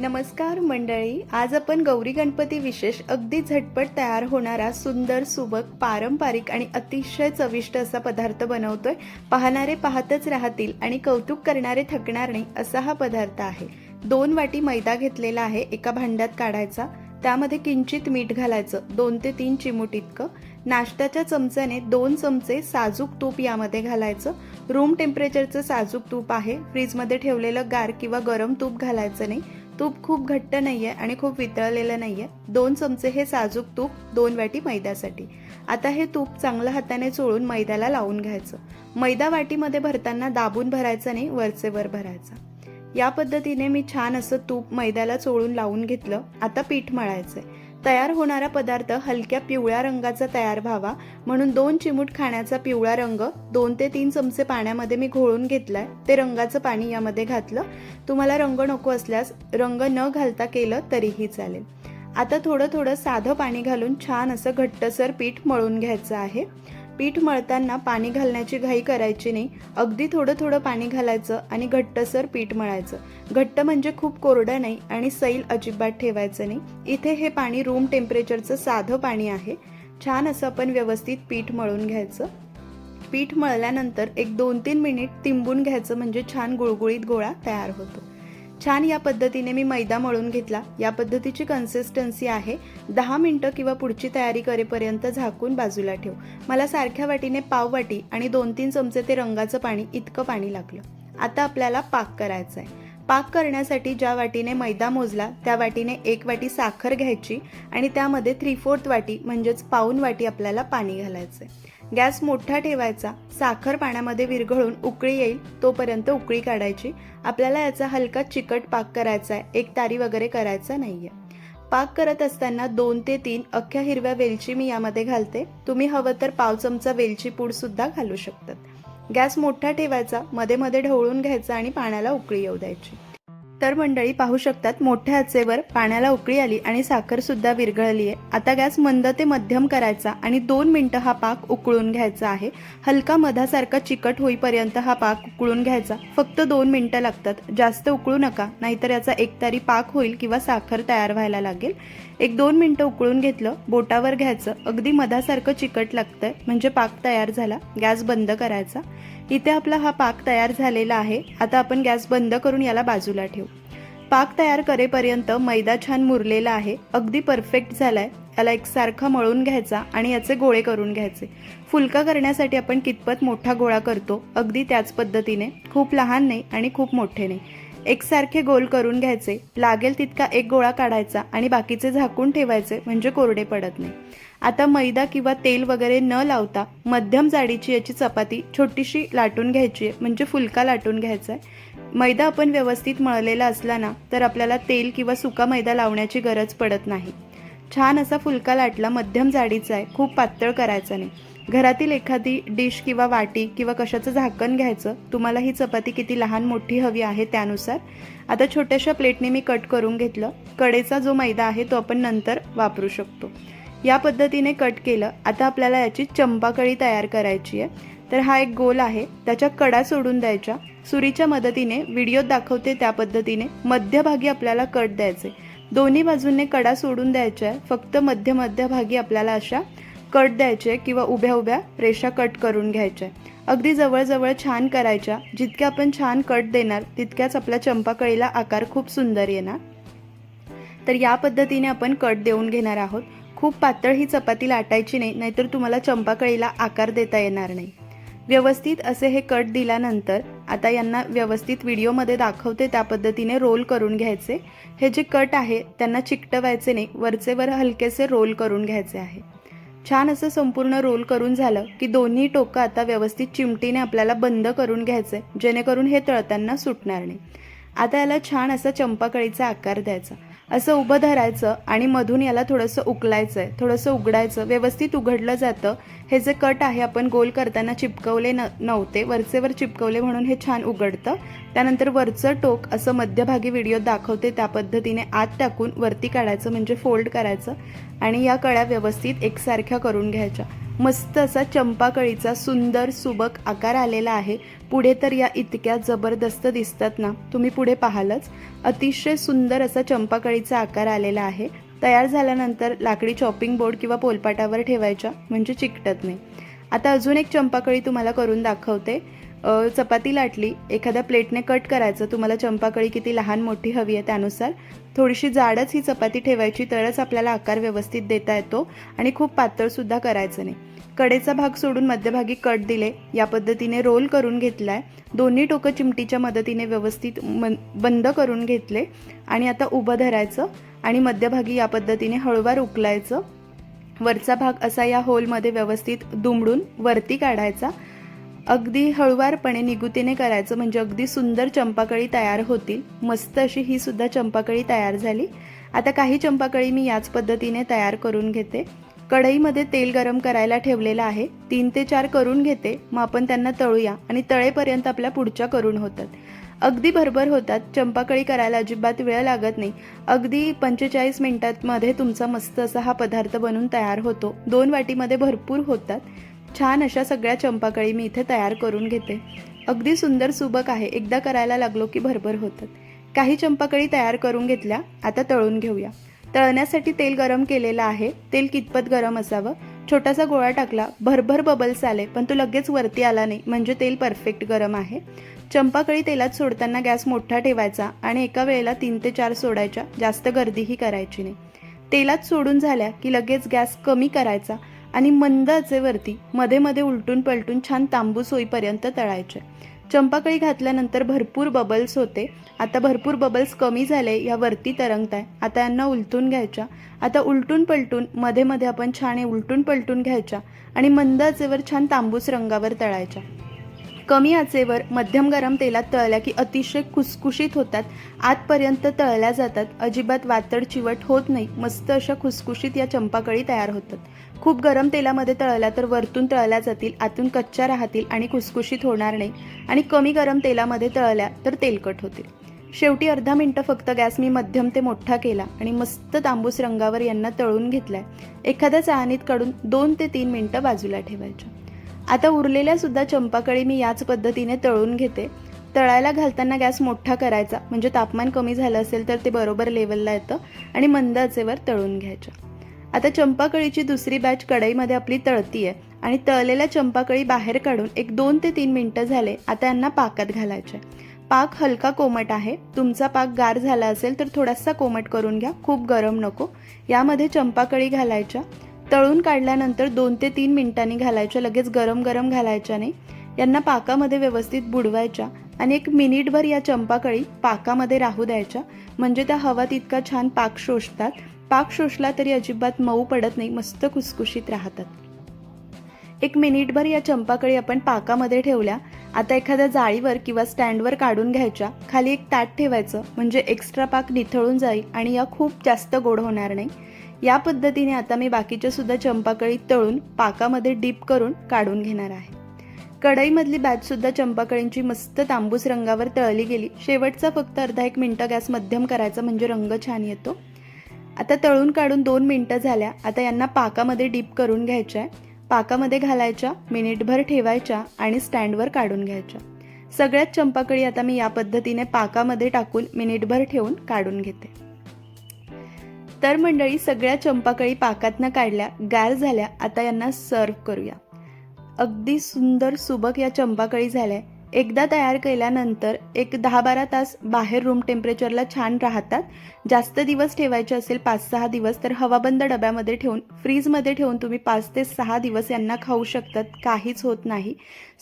नमस्कार मंडळी आज आपण गौरी गणपती विशेष अगदी झटपट तयार होणारा सुंदर सुबक पारंपरिक आणि अतिशय चविष्ट असा पदार्थ बनवतोय. पाहणारे पाहतच राहतील आणि कौतुक करणारे थकणार नाही असा हा पदार्थ आहे. दोन वाटी मैदा घेतलेला आहे एका भांड्यात काढायचा. त्यामध्ये किंचित मीठ घालायचं दोन ते तीन चिमूट इतकं. नाश्त्याच्या चमच्याने दोन चमचे साजूक तूप यामध्ये घालायचं. रूम टेम्परेचरचं साजूक तूप आहे. फ्रीजमध्ये ठेवलेलं गार किंवा गरम तूप घालायचं नाही. तूप खूप घट्ट नाही आहे आणि खूप वितळलेलं नाही आहे दोन चमचे हे साजूक तूप दोन वाटी मैद्यासाठी. आता हे तूप चांगलं हाताने चोळून मैद्याला लावून घ्यायचं. मैदा वाटीमध्ये भरताना दाबून भरायचं नाही वरचे वर भरायचा. या पद्धतीने मी छान असं तूप मैद्याला चोळून लावून घेतलं. आता पीठ मळायचं आहे तयार होणारा पदार्थ हलक्या पिवळ्या रंगाचा तयार व्हावा. म्हणून दोन चिमूट खाण्याचा पिवळा रंग दोन ते तीन चमचे पाण्यामध्ये मी घोळून घेतलाय. ते रंगाचं पाणी यामध्ये घातलं. तुम्हाला रंग नको असल्यास रंग न घालता केलं तरीही चालेल. आता थोडं थोडं साधं पाणी घालून छान असं घट्टसर पीठ मळून घ्यायचं आहे. पीठ मळताना पाणी घालण्याची घाई करायची नाही. अगदी थोडं थोडं पाणी घालायचं आणि घट्टसर पीठ मळायचं. घट्ट म्हणजे खूप कोरडं नाही आणि सैल अजिबात ठेवायचं नाही. इथे हे पाणी रूम टेम्परेचरचं साधं पाणी आहे. छान असं आपण व्यवस्थित पीठ मळून घ्यायचं. पीठ मळल्यानंतर एक दोन तीन मिनिट तिंबून घ्यायचं म्हणजे छान गुळगुळीत गोळा तयार होतो. छान या पद्धतीने मी मैदा मळून घेतला. या पद्धतीची कन्सिस्टन्सी आहे. दहा मिनटं किंवा पुढची तयारी करेपर्यंत झाकून बाजूला ठेव. मला सारख्या वाटीने पाव वाटी आणि दोन तीन चमचे ते रंगाचं पाणी इतकं पाणी लागलं. आता आपल्याला पाक करायचा आहे पाक करण्यासाठी ज्या वाटीने मैदा मोजला त्या वाटीने एक वाटी साखर घ्यायची आणि त्यामध्ये थ्री फोर्थ वाटी म्हणजेच पाऊन वाटी आपल्याला पाणी घालायचं आहे गॅस मोठा ठेवायचा साखर पाण्यामध्ये विरघळून उकळी येईल तोपर्यंत उकळी काढायची. आपल्याला याचा हलका चिकट पाक करायचा आहे. एक तारी वगैरे करायचा नाही आहे पाक करत असताना दोन ते तीन अख्ख्या हिरव्या वेलची मी यामध्ये घालते. तुम्ही हवं तर पाव चमचा वेलची पूडसुद्धा घालू शकतात. गॅस मोठा ठेवायचा मध्ये मध्ये ढवळून घ्यायचा आणि पाण्याला उकळी येऊ द्यायची. तर मंडळी पाहू शकतात मोठ्या आचेवर पाण्याला उकळी आली आणि साखर सुद्धा विरघळली आहे. आता गॅस मंद ते मध्यम करायचा आणि दोन मिनटं हा पाक उकळून घ्यायचा आहे. हलका मधासारखा चिकट होईपर्यंत हा पाक उकळून घ्यायचा. फक्त दोन मिनटं लागतात. जास्त उकळू नका नाहीतर याचा एकतारी पाक होईल किंवा साखर तयार व्हायला लागेल. एक दोन मिनटं उकळून घेतलं बोटावर घ्यायचं. अगदी मधासारखं चिकट लागतंय म्हणजे पाक तयार झाला गॅस बंद करायचा. इथे आपला हा पाक तयार झालेला आहे. आता आपण गॅस बंद करून याला बाजूला ठेवू. पाक तयार करेपर्यंत मैदा छान मुरलेला आहे. अगदी परफेक्ट झाला आहे याला एकसारखा मळून घ्यायचा आणि याचे गोळे करून घ्यायचे. फुलका करण्यासाठी आपण कितपत मोठा गोळा करतो? अगदी त्याच पद्धतीने. खूप लहान नाही आणि खूप मोठे नाही. एकसारखे गोल करून घ्यायचे. लागेल तितका एक गोळा काढायचा आणि बाकीचे झाकून ठेवायचे. म्हणजे कोरडे पडत नाही. आता मैदा किंवा तेल वगैरे न लावता मध्यम जाडीची याची चपाती छोटीशी लाटून घ्यायची आहे. म्हणजे फुलका लाटून घ्यायचा आहे. मैदा आपण व्यवस्थित मळलेला असला ना तर आपल्याला तेल किंवा सुका मैदा लावण्याची गरज पडत नाही. छान असा फुलका लाटला मध्यम जाडीचा आहे खूप पातळ करायचा नाही. घरातील एखादी डिश किंवा वाटी किंवा कशाचं झाकण घ्यायचं तुम्हाला ही चपाती किती लहान मोठी हवी आहे त्यानुसार. आता छोट्याशा प्लेटने मी कट करून घेतलं. कडेचा जो मैदा आहे तो आपण नंतर वापरू शकतो. या पद्धतीने कट केलं. आता आपल्याला याची चंपाकळी तयार करायची आहे. तर हा एक गोल आहे. त्याच्या कडा सोडून द्यायच्या. सुरीच्या मदतीने व्हिडिओत दाखवते त्या पद्धतीने मध्यभागी आपल्याला कट द्यायचे. दोन्ही बाजूंनी कडा सोडून द्यायच्या फक्त मध्य मध्यभागी आपल्याला अशा कट द्यायचे किंवा उभ्या उभ्या रेषा कट करून घ्यायच्या अगदी जवळजवळ छान करायच्या. जितक्या आपण छान कट देणार तितक्याच आपल्या चंपाकळीला आकार खूप सुंदर येणार. तर या पद्धतीने आपण कट देऊन घेणार आहोत. खूप पातळ ही चपाती लाटायची नाही नाहीतर तुम्हाला चंपाकळीला आकार देता येणार नाही. व्यवस्थित असे हे कट दिल्यानंतर आता यांना व्यवस्थित व्हिडिओमध्ये दाखवते त्या पद्धतीने रोल करून घ्यायचे. हे जे कट आहे त्यांना चिकटवायचे नाही वरचेवर हलकेसे रोल करून घ्यायचे आहे. छान असं संपूर्ण रोल करून झालं की दोन्ही टोकं आता व्यवस्थित चिमटीने आपल्याला बंद करून घ्यायचे जेणेकरून हे तळताना सुटणार नाही. आता याला छान असा चंपाकळीचा आकार द्यायचा. असं उभं धरायचं आणि मधून याला थोडंसं उकलायचं आहे थोडंसं उघडायचं. व्यवस्थित उघडलं जातं. हे जे कट आहे आपण गोल करताना चिपकवले न नव्हते. वरचेवर चिपकवले म्हणून हे छान उघडतं. त्यानंतर वरचं टोक असं मध्यभागी व्हिडिओ दाखवते. त्या पद्धतीने आत टाकून वरती काढायचं म्हणजे फोल्ड करायचं. आणि या कळ्या व्यवस्थित एकसारख्या करून घ्यायच्या. मस्त असा चंपाकळीचा सुंदर सुबक आकार आलेला आहे. पुढे तर या इतक्या जबरदस्त दिसतात ना. तुम्ही पुढे पाहालच. अतिशय सुंदर असा चंपाकळीचा आकार आलेला आहे. तयार झाल्यानंतर लाकडी चॉपिंग बोर्ड किंवा पोलपाटावर ठेवायच्या म्हणजे चिकटत नाही. आता अजून एक चंपाकळी तुम्हाला करून दाखवते. चपाती लाटली एखाद्या प्लेटने कट करायचं तुम्हाला चंपाकळी किती लहान मोठी हवी आहे त्यानुसार थोडीशी जाडच ही चपाती ठेवायची तरच आपल्याला आकार व्यवस्थित देता येतो आणि खूप पातळसुद्धा करायचं नाही. कडेचा भाग सोडून मध्यभागी कट दिले या पद्धतीने रोल करून घेतलाय दोन्ही टोकं चिमटीच्या मदतीने व्यवस्थित मन बंद करून घेतले आणि आता उभं धरायचं आणि मध्यभागी या पद्धतीने हळूवार उकलायचं वरचा भाग असा या होलमध्ये व्यवस्थित दुमडून वरती काढायचा अगदी हळुवारपणे निगुतीने करायचं म्हणजे अगदी सुंदर चंपाकळी तयार होतील. मस्त अशी ही सुद्धा चंपाकळी तयार झाली. आता काही चंपाकळी मी याच पद्धतीने तयार करून घेते. कढईमध्ये तेल गरम करायला ठेवलेलं आहे. तीन ते चार करून घेते. मग आपण त्यांना तळूया आणि तळेपर्यंत आपल्या पुढच्या करून होतात. अगदी भरभर होतात. चंपाकळी करायला अजिबात वेळ लागत नाही. अगदी पंचेचाळीस मिनिटांमध्ये तुमचा मस्त असा हा पदार्थ बनून तयार होतो. दोन वाटीमध्ये भरपूर होतात. छान अशा सगळ्या चंपाकळी मी इथे तयार करून घेते. अगदी सुंदर सुबक आहे. एकदा करायला लागलो की भरभर होतात. काही चंपाकळी तयार करून घेतल्या आता तळून घेऊया. तळण्यासाठी तेल गरम केलेलं आहे. तेल कितपत गरम असावं? छोटासा गोळा टाकला. भरभर बबल्स आले पण तो लगेच वरती आला नाही. म्हणजे तेल परफेक्ट गरम आहे. चंपाकळी तेलात सोडताना गॅस मोठा ठेवायचा आणि एका वेळेला तीन ते चार सोडायच्या. जास्त गर्दीही करायची नाही. तेलात सोडून झाल्या की लगेच गॅस कमी करायचा. आणि मंद आचेवरती मध्ये मध्ये उलटून पलटून छान तांबूस होईपर्यंत तळायचे. चंपाकळी घातल्यानंतर भरपूर बबल्स होते. आता भरपूर बबल्स कमी झाले या वरती तरंगताय. आता यांना उलटून घ्यायच्या. आता उलटून पलटून मध्ये मध्ये आपण छान उलटून पलटून घ्यायच्या आणि मंद आचेवर छान तांबूस रंगावर तळायच्या. कमी आचेवर मध्यम गरम तेलात तळल्या की अतिशय खुसखुशीत होतात. आतपर्यंत तळल्या जातात. अजिबात वातड चिवट होत नाही. मस्त अशा खुसखुशीत या चंपाकळी तयार होतात. खूप गरम तेलामध्ये तळल्या तर वरतून तळल्या जातील आतून कच्च्या राहतील आणि खुसखुशीत होणार नाही. आणि कमी गरम तेलामध्ये तळल्या तर तेलकट होतील शेवटी अर्धा मिनटं फक्त गॅस मी मध्यम ते मोठा केला आणि मस्त तांबूस रंगावर यांना तळून घेतलाय. एखाद्या चाळणीत काढून दोन ते तीन मिनटं बाजूला ठेवायच्या. आता उरलेल्यासुद्धा चंपाकळी मी याच पद्धतीने तळून घेते. तळायला घालताना गॅस मोठा करायचा. म्हणजे तापमान कमी झालं असेल तर ते बरोबर लेवलला येतं आणि मंद आचेवर तळून घ्यायच्या आता चंपाकळीची दुसरी बॅच कढईमध्ये आपली तळती आहे आणि तळलेल्या चंपाकळी बाहेर काढून एक दोन ते तीन मिनटं झाले आता यांना पाकात घालायचे पाक हलका कोमट आहे. तुमचा पाक गार झाला असेल तर थोडासा कोमट करून घ्या. खूप गरम नको. यामध्ये चंपाकळी घालायच्या. तळून काढल्यानंतर दोन ते तीन मिनिटांनी घालायच्या लगेच गरम गरम घालायच्या नाही. यांना पाकामध्ये व्यवस्थित बुडवायच्या आणि एक मिनिटभर या चंपाकळी पाकामध्ये राहू द्यायच्या. म्हणजे त्या हवा तितका छान पाक शोषतात. पाक शोषला तरी अजिबात मऊ पडत नाही मस्त खुसखुशीत राहतात. एक मिनिटभर या चंपाकळी आपण पाकामध्ये ठेवल्या. आता एखाद्या जाळीवर किंवा स्टँडवर काढून घ्यायच्या. खाली एक ताट ठेवायचं म्हणजे एक्स्ट्रा पाक निथळून जाईल आणि या खूप जास्त गोड होणार नाही. या पद्धतीने आता मी बाकीच्या सुद्धा चंपाकळी तळून पाकामध्ये डीप करून काढून घेणार आहे. कढईमधली बॅच सुद्धा चंपाकळींची मस्त तांबूस रंगावर तळली गेली. शेवटचा फक्त अर्धा एक मिनटं गॅस मध्यम करायचा म्हणजे रंग छान येतो. आता तळून काढून दोन मिनटं झाल्या. आता यांना पाकामध्ये डीप करून घ्यायच्या. आहे पाकामध्ये घालायच्या मिनिटभर ठेवायच्या आणि स्टँडवर काढून घ्यायच्या. सगळ्यात चंपाकळी आता मी या पद्धतीने पाकामध्ये टाकून मिनिटभर ठेवून काढून घेते. तर मंडळी सगळ्या चंपाकळी पाकातनं काढल्या गार झाल्या. आता यांना सर्व करूया. अगदी सुंदर सुबक या चंपाकळी झाल्या. एकदा तयार केल्यानंतर एक दहा बारा तास बाहेर रूम टेम्परेचरला छान राहतात. जास्त दिवस ठेवायचे असेल पाच सहा दिवस तर हवाबंद डब्यामध्ये ठेवून फ्रीजमध्ये ठेवून तुम्ही पाच ते सहा दिवस यांना खाऊ शकतात. काहीच होत नाही.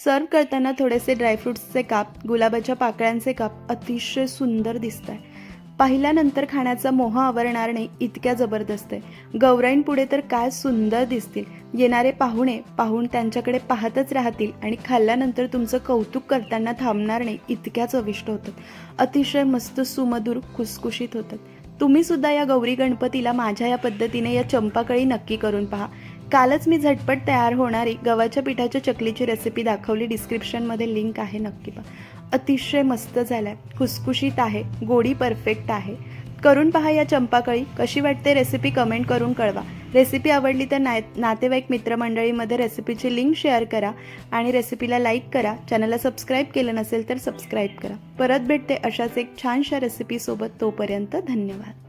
सर्व करताना थोडेसे ड्रायफ्रुट्सचे काप गुलाबाच्या पाकळ्यांचे काप अतिशय सुंदर दिसत आहे पाहिल्यानंतर खाण्याचा मोह आवरणार नाही इतक्या जबरदस्त आहे. गौराईन पुढे तर काय सुंदर दिसतील. येणारे पाहुणे पाहून त्यांच्याकडे पाहतच राहतील आणि खाल्ल्यानंतर तुमचं कौतुक करताना थांबणार नाही इतक्या चविष्ट होतात. अतिशय मस्त सुमधुर खुसखुशीत होतात. तुम्ही सुद्धा या गौरी गणपतीला माझ्या या पद्धतीने या चंपाकळी नक्की करून पहा. कालच मी झटपट तयार होणारी गव्हाच्या पिठाच्या चकलीची रेसिपी दाखवली. डिस्क्रिप्शनमध्ये लिंक आहे नक्की पहा. अतिशय मस्त झालाय. खुसखुशीत आहे गोडी परफेक्ट आहे. करून पहा या चंपाकळी कशी वाटते रेसिपी कमेंट करून कळवा. रेसिपी आवडली तर नाय नातेवाईक मित्रमंडळीमध्ये रेसिपीची लिंक शेअर करा आणि रेसिपीला लाईक करा. चॅनलला सबस्क्राईब केलं नसेल तर सबस्क्राईब करा. परत भेटते अशाच एक छानशा रेसिपीसोबत तोपर्यंत धन्यवाद.